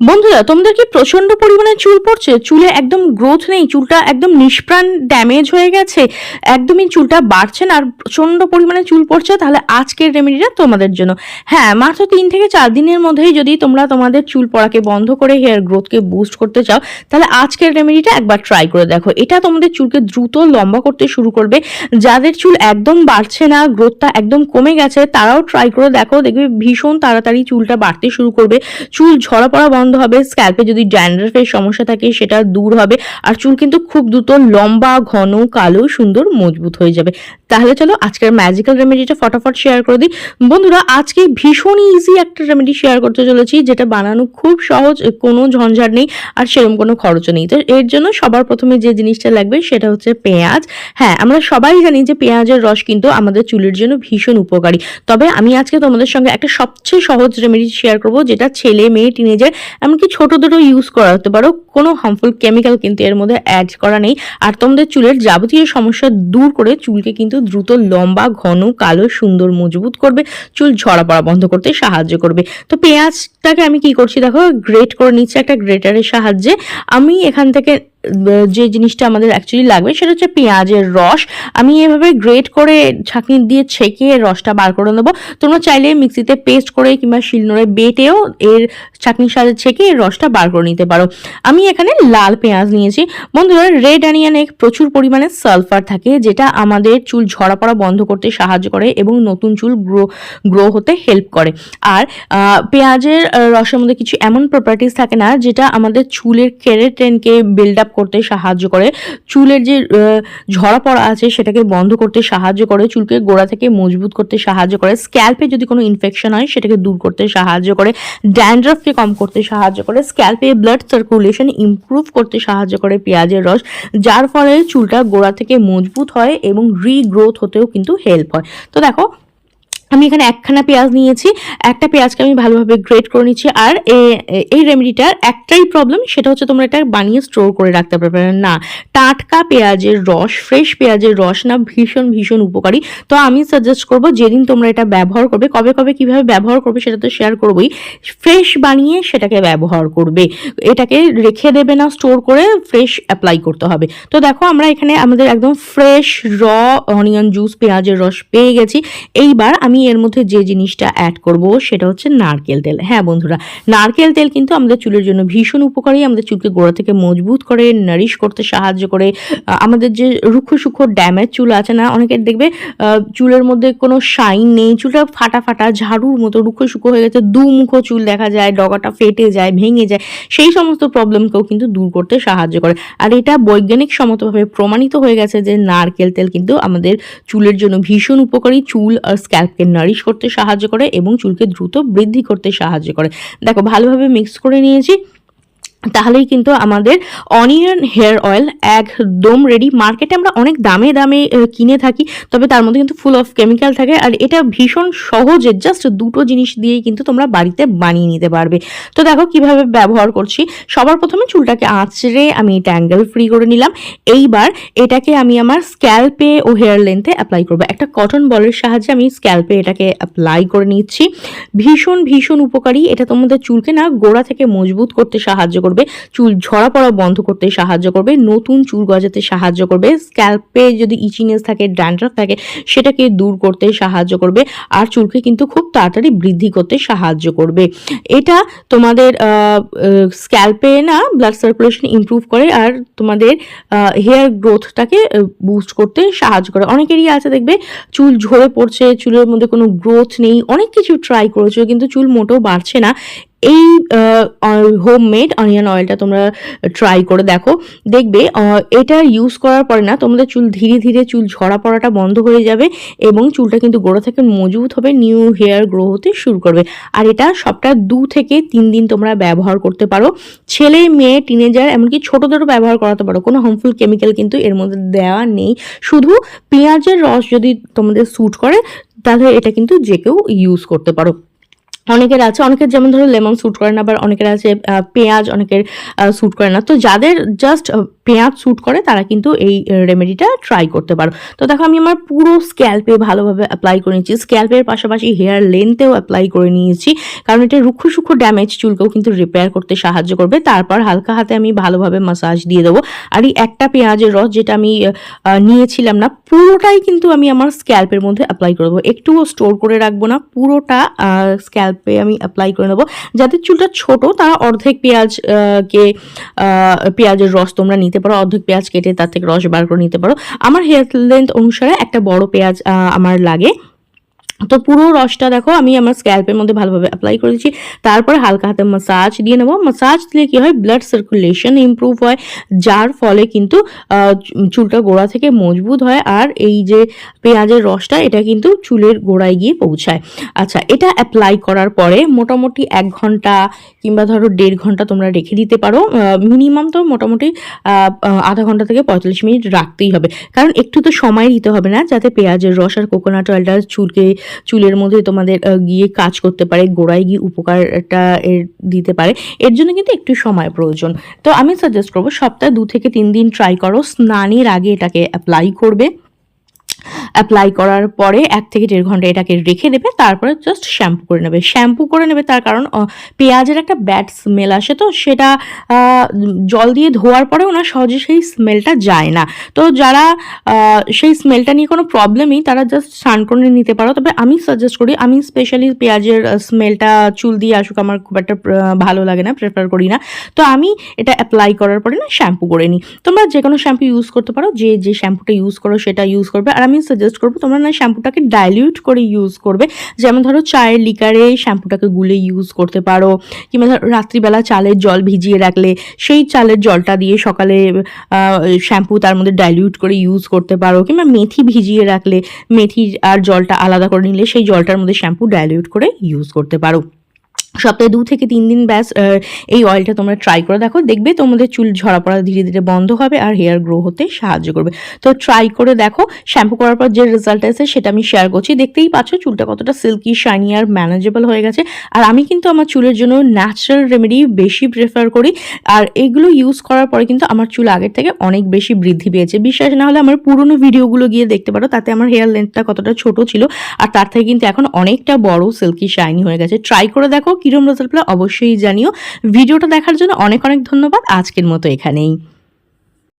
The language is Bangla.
বন্ধুরা, তোমাদের কি প্রচণ্ড পরিমাণে চুল পড়ছে? চুলে একদম গ্রোথ নেই, চুলটা একদম নিষ্প্রাণ ড্যামেজ হয়ে গেছে, একদমই চুলটা বাড়ছে না, আর প্রচণ্ড পরিমাণে চুল পড়ছে, তাহলে আজকের রেমেডিটা তোমাদের জন্য। হ্যাঁ মাত্র তিন থেকে চার দিনের মধ্যেই যদি তোমরা তোমাদের চুল পড়াকে বন্ধ করে হেয়ার গ্রোথকে বুস্ট করতে চাও, তাহলে আজকের রেমেডিটা একবার ট্রাই করে দেখো। এটা তোমাদের চুলকে দ্রুত লম্বা করতে শুরু করবে। যাদের চুল একদম বাড়ছে না গ্রোথটা একদম কমে গেছে, তারাও ট্রাই করে দেখো, দেখবে ভীষণ তাড়াতাড়ি চুলটা বাড়তে শুরু করবে। চুল ঝরা পড়া বন্ধ হবে স্ক্যাল্পে যদি ড্যান্ড্রাফের সমস্যা থাকে সেটা দূর হবে, আর চুল কিন্তু খুব দ্রুত লম্বা, ঘন, কালো, সুন্দর, মজবুত হয়ে যাবে। তাহলে চলো আজকের ম্যাজিক্যাল রেমেডিটা ফটাফট শেয়ার করে দিই। বন্ধুরা, আজকে ভীষণ ইজি একটা রেমেডি শেয়ার করতে চলেছি, যেটা বানানো খুব সহজ, কোনো ঝঞ্ঝাট নেই আর সেরকম কোনো খরচও নেই। তো এর জন্য সবার প্রথমে যে জিনিসটা লাগবে সেটা হচ্ছে পেঁয়াজ। হ্যাঁ আমরা সবাই জানি যে পেঁয়াজের রস কিন্তু আমাদের চুলের জন্য ভীষণ উপকারী। তবে আমি আজকে তোমাদের সঙ্গে একটা সবচেয়ে সহজ রেমেডি শেয়ার করব, যেটা ছেলে, মেয়ে টিনেজার এমনকি ছোটদেরও ইউজ করাতে পারো। কোনো হার্মফুল কেমিক্যাল কিন্তু এর মধ্যে অ্যাড করা নেই। আর তোমাদের চুলের যাবতীয় সমস্যা দূর করে চুলকে কিন্তু দ্রুত লম্বা, ঘন, কালো, সুন্দর, মজবুত করবে। চুল ঝরা পড়া বন্ধ করতে সাহায্য করবে। তো পেঁয়াজটাকে আমি কি করছি দেখো গ্রেট করে নিচ্ছি একটা গ্রেটারের সাহায্যে। আমি এখান থেকে যে জিনিসটা আমাদের অ্যাকচুয়ালি লাগবে সেটা হচ্ছে পেঁয়াজের রস। আমি এভাবে গ্রেট করে ছাঁকনি দিয়ে ছেঁকে রসটা বার করে নেব। তোমরা চাইলে মিক্সিতে পেস্ট করে কিংবা শিলনোড়ে বেটেও এর ছাঁকনির সাথে ছেঁকে এর রসটা বার করে নিতে পারো। আমি এখানে লাল পেঁয়াজ নিয়েছি। বন্ধুরা রেড অনিয়নে প্রচুর পরিমাণে সালফার থাকে, যেটা আমাদের চুল ঝরা পড়া বন্ধ করতে সাহায্য করে এবং নতুন চুল গ্রো গ্রো হতে হেল্প করে। আর পেঁয়াজের রসের মধ্যে কিছু এমন প্রপার্টিস থাকে না, যেটা আমাদের চুলের কেরেটেনকে বিল্ড আপ করতে সাহায্য করে। চুলের যে ঝরা পড়া আছে সেটাকে বন্ধ করতে সাহায্য করে। চুলকে গোড়া থেকে মজবুত করতে সাহায্য করে। স্ক্যাল্পে যদি কোনো ইনফেকশন হয় সেটাকে দূর করতে সাহায্য করে। ড্যান্ড্রফকে কম করতে সাহায্য করে। স্ক্যাল্পে ব্লাড সার্কুলেশন ইমপ্রুভ করতে সাহায্য করে পেঁয়াজের রস, যার ফলে চুলটা গোড়া থেকে মজবুত হয় এবং রিগ্রোথ হতেও কিন্তু হেল্প হয়। তো দেখো আমি এখানে একখানা পেঁয়াজ নিয়েছি। একটা পেঁয়াজকে আমি ভালোভাবে গ্রেট করে নিচ্ছি। আর এই রেমেডিটার একটাই প্রবলেম সেটা হচ্ছে তোমরা এটা বানিয়ে স্টোর করে রাখতে পারবে। না, টাটকা পেঁয়াজের রস ফ্রেশ পেঁয়াজের রস না ভীষণ ভীষণ উপকারী। তো আমি সাজেস্ট করব, যেদিন তোমরা এটা ব্যবহার করবে, কবে কবে কীভাবে ব্যবহার করবে সেটা তো শেয়ার করবোই। ফ্রেশ বানিয়ে সেটাকে ব্যবহার করবে। এটাকে রেখে দেবে না স্টোর করে ফ্রেশ অ্যাপ্লাই করতে হবে। তো দেখো, আমরা এখানে আমাদের একদম ফ্রেশ র অনিয়ন জুস পেঁয়াজের রস পেয়ে গেছি। এইবার আমি এর মধ্যে যে জিনিসটা অ্যাড করব সেটা হচ্ছে নারকেল তেল। হ্যাঁ বন্ধুরা, নারকেল তেল কিন্তু আমাদের চুলের জন্য ভীষণ উপকারী। আমাদের চুলকে গোড়া থেকে মজবুত করে নারিশ করতে সাহায্য করে। আমাদের যে রুক্ষ সূক্ষ্ম ড্যামেজ চুল আছে না, অনেকের দেখবে চুলের মধ্যে কোনো শাইন নেই, চুলটা ফাটা ফাটা ঝাড়ুর মতো রুক্ষ সূক্ষ্ম হয়ে গেছে, দুমুখ চুল দেখা যায়, ডগাটা ফেটে যায়, ভেঙে যায়। সেই সমস্ত প্রবলেমকেও কিন্তু দূর করতে সাহায্য করে। আর এটা বৈজ্ঞানিক সম্মতভাবে প্রমাণিত হয়ে গেছে যে নারকেল তেল কিন্তু আমাদের চুলের জন্য ভীষণ উপকারী। চুল আর স্ক্যাল্পকে নারিশ করতে সাহায্য করে এবং চুলকে দ্রুত বৃদ্ধি করতে সাহায্য করে। দেখো, ভালোভাবে মিক্স করে নিয়েছি। তাহলেই কিন্তু আমাদের অনিয়ন হেয়ার অয়েল একদম রেডি মার্কেটে আমরা অনেক দামে দামে কিনে থাকি, তবে তার মধ্যে কিন্তু ফুল অফ কেমিক্যাল থাকে। আর এটা ভীষণ সহজে জাস্ট দুটো জিনিস দিয়েই কিন্তু তোমরা বাড়িতে বানিয়ে নিতে পারবে। তো দেখো কীভাবে ব্যবহার করছি। সবার প্রথমে চুলটাকে আঁচড়ে আমি এটা অ্যাঙ্গেল ফ্রি করে নিলাম। এইবার এটাকে আমি আমার স্ক্যাল্পে ও হেয়ার লেন্থে অ্যাপ্লাই করব। একটা কটন বলের সাহায্যে আমি স্ক্যাল্পে এটাকে অ্যাপ্লাই করে নিচ্ছি। ভীষণ ভীষণ উপকারী। এটা তোমাদের চুলকে না গোড়া থেকে মজবুত করতে সাহায্য করবে, চুল ঝরা পড়া বন্ধ করতে সাহায্য করবে, নতুন চুল গজাতে সাহায্য করবে, স্ক্যাল্পে যদি ইচিনেস থাকে ড্যান্ড্রাফ থাকে, সেটাকে দূর করতে সাহায্য করবে আর চুলকে কিন্তু খুব তাড়াতাড়ি বৃদ্ধি করতে সাহায্য করবে। এটা তোমাদের স্ক্যাল্পে না ব্লাড সার্কুলেশন ইমপ্রুভ করে আর তোমাদের হেয়ার গ্রোথটাকে বুস্ট করতে সাহায্য করে। অনেকেরই আছে দেখবে, চুল ঝরে পড়ছে, চুলের মধ্যে কোনো গ্রোথ নেই, অনেক কিছু ট্রাই করেছ কিন্তু চুল মোটেও বাড়ছে না। এই হোম মেড অনিয়ন অয়েলটা তোমরা ট্রাই করে দেখো। দেখবে এটা ইউজ করার পরে না, তোমাদের চুল ধীরে ধীরে চুল ঝরা পড়াটা বন্ধ হয়ে যাবে এবং চুলটা কিন্তু গোড়া থেকে মজবুত হবে নিউ হেয়ার গ্রো হতে শুরু করবে। আর এটা সবটা দু থেকে তিন দিন তোমরা ব্যবহার করতে পারো। ছেলে, মেয়ে টিনেজার এমনকি ছোটদেরও ব্যবহার করাতে পারো। কোনো হার্মফুল কেমিক্যাল কিন্তু এর মধ্যে দেওয়া নেই। শুধু পেঁয়াজের রস যদি তোমাদের স্যুট করে, তাহলে এটা কিন্তু যে কেউ ইউজ করতে পারো। অনেকের আছে, অনেকের যেমন ধরো লেমন স্যুট করে না বা অনেকের আছে পেঁয়াজ অনেকের স্যুট করে না। তো যাদের জাস্ট পেঁয়াজ স্যুট করে তারা কিন্তু এই রেমেডিটা ট্রাই করতে পারো। তো দেখো আমি আমার পুরো স্ক্যাল্পে ভালোভাবে অ্যাপ্লাই করে নিয়েছি। স্ক্যাল্পের পাশাপাশি হেয়ার লেন্থেও অ্যাপ্লাই করে নিয়েছি। কারণ এটা রুক্ষ সূক্ষ্ম ড্যামেজ চুলকেও কিন্তু রিপেয়ার করতে সাহায্য করবে। তারপর হালকা হাতে আমি ভালোভাবে মাসাজ দিয়ে দেবো। আর এই একটা পেঁয়াজের রস যেটা আমি নিয়েছিলাম না পুরোটাই কিন্তু আমি আমার স্ক্যাল্পের মধ্যে অ্যাপ্লাই করে দেবো। একটুও স্টোর করে রাখব না পুরোটা স্ক্যাল্পে আমি অ্যাপ্লাই করে নেব। যাদের চুলটা ছোট তারা অর্ধেক পেঁয়াজ আহ, কে পেঁয়াজের রস তোমরা নিতে পারো, অর্ধেক পেঁয়াজ কেটে তার থেকে রস বার করে নিতে পারো। আমার হেয়ার লেন্থ অনুসারে একটা বড় পেঁয়াজ আমার লাগে। তো পুরো রসটা দেখো, আমি আমার স্ক্যাল্পের মধ্যে ভালোভাবে অ্যাপ্লাই করেছি। তারপরে হালকা হাতে মাসাজ দিয়ে নেব। মাসাজ দিলে কি হয়? ব্লাড সার্কুলেশন ইমপ্রুভ হয়, যার ফলে কিন্তু চুলটা গোড়া থেকে মজবুত হয় আর এই যে পেঁয়াজের রসটা, এটা কিন্তু চুলের গোড়ায় গিয়ে পৌঁছায়। আচ্ছা এটা অ্যাপ্লাই করার পরে মোটামুটি এক ঘণ্টা কিংবা ধরো দেড় ঘণ্টা তোমরা রেখে দিতে পারো। মিনিমাম তো মোটামুটি আধা ঘণ্টা থেকে পঁয়তাল্লিশ মিনিট রাখতেই হবে। কারণ একটু তো সময় দিতে হবে না, যাতে পেঁয়াজের রস আর কোকোনাট অয়েলটা চুলকে চুলের মধ্যে তোমাদের গিয়ে কাজ করতে পারে, গোড়ায় গিয়ে উপকারটা এর দিতে পারে। এর জন্য কিন্তু একটু সময় প্রয়োজন। তো আমি সাজেস্ট করব সপ্তাহে দু থেকে তিন দিন ট্রাই করো। স্নানের আগে এটাকে অ্যাপ্লাই করবে। অ্যাপ্লাই করার পরে এক থেকে দেড় ঘণ্টা এটাকে রেখে দেবে তারপরে জাস্ট শ্যাম্পু করে নেবে। শ্যাম্পু করে নেবে তার কারণ পেঁয়াজের একটা ব্যাড স্মেল আসে তো, সেটা জল দিয়ে ধোয়ার পরেও না সহজে সেই স্মেলটা যায় না। তো যারা সেই স্মেলটা নিয়ে কোনো প্রবলেমই তারা জাস্ট স্নান করে নিতে পারো। তবে আমি সাজেস্ট করি, আমি স্পেশালি পেঁয়াজের স্মেলটা চুল দিয়ে আসুক, আমার খুব একটা ভালো লাগে না প্রেফার করি না। তো আমি এটা অ্যাপ্লাই করার পরে না শ্যাম্পু করে নিই। তোমরা যে কোনো শ্যাম্পু ইউজ করতে পারো, যে যে শ্যাম্পুটা ইউজ করো, সেটা ইউজ করবে। আর আমি সাজেস্ট করব তোমরা না শ্যাম্পুটাকে ডাইলিউট করে ইউজ করবে। যেমন ধরো চায়ের লিকারে শ্যাম্পুটাকে গুলে ইউজ করতে পারো, কিংবা ধরো রাত্রিবেলা চালের জল ভিজিয়ে রাখলে সেই চালের জলটা দিয়ে সকালে শ্যাম্পু তার মধ্যে ডাইলিউট করে ইউজ করতে পারো, কিংবা মেথি ভিজিয়ে রাখলে মেথি আর জলটা আলাদা করে নিলে সেই জলটার মধ্যে শ্যাম্পু ডাইলিউট করে ইউজ করতে পারো। সপ্তাহে দু থেকে তিন দিন ব্যাস এই অয়েলটা তোমরা ট্রাই করে। দেখো, দেখবে তোমাদের চুল ঝরা পড়া ধীরে ধীরে বন্ধ হবে আর হেয়ার গ্রো হতে সাহায্য করবে। তো ট্রাই করে দেখো শ্যাম্পু করার পর যে রেজাল্ট এসে সেটা আমি শেয়ার করছি। দেখতেই পাচ্ছ চুলটা কতটা সিল্কি শাইনি আর ম্যানেজেবল হয়ে গেছে। আর আমি কিন্তু আমার চুলের জন্য ন্যাচারাল রেমেডি বেশি প্রেফার করি। আর এগুলো ইউজ করার পরে কিন্তু আমার চুল আগের থেকে অনেক বেশি বৃদ্ধি পেয়েছে। বিশ্বাস না হলে আমার পুরনো ভিডিওগুলো গিয়ে দেখতে পারো, তাতে আমার হেয়ার লেন্থটা কতটা ছোট ছিল। আর তার থেকে কিন্তু এখন অনেকটা বড় সিল্কি শাইনি হয়ে গেছে। ট্রাই করে দেখো কিরম রেজাল্ট পেলে অবশ্যই জানিও। ভিডিওটা দেখার জন্য অনেক অনেক ধন্যবাদ। আজকের মতো এখানেই।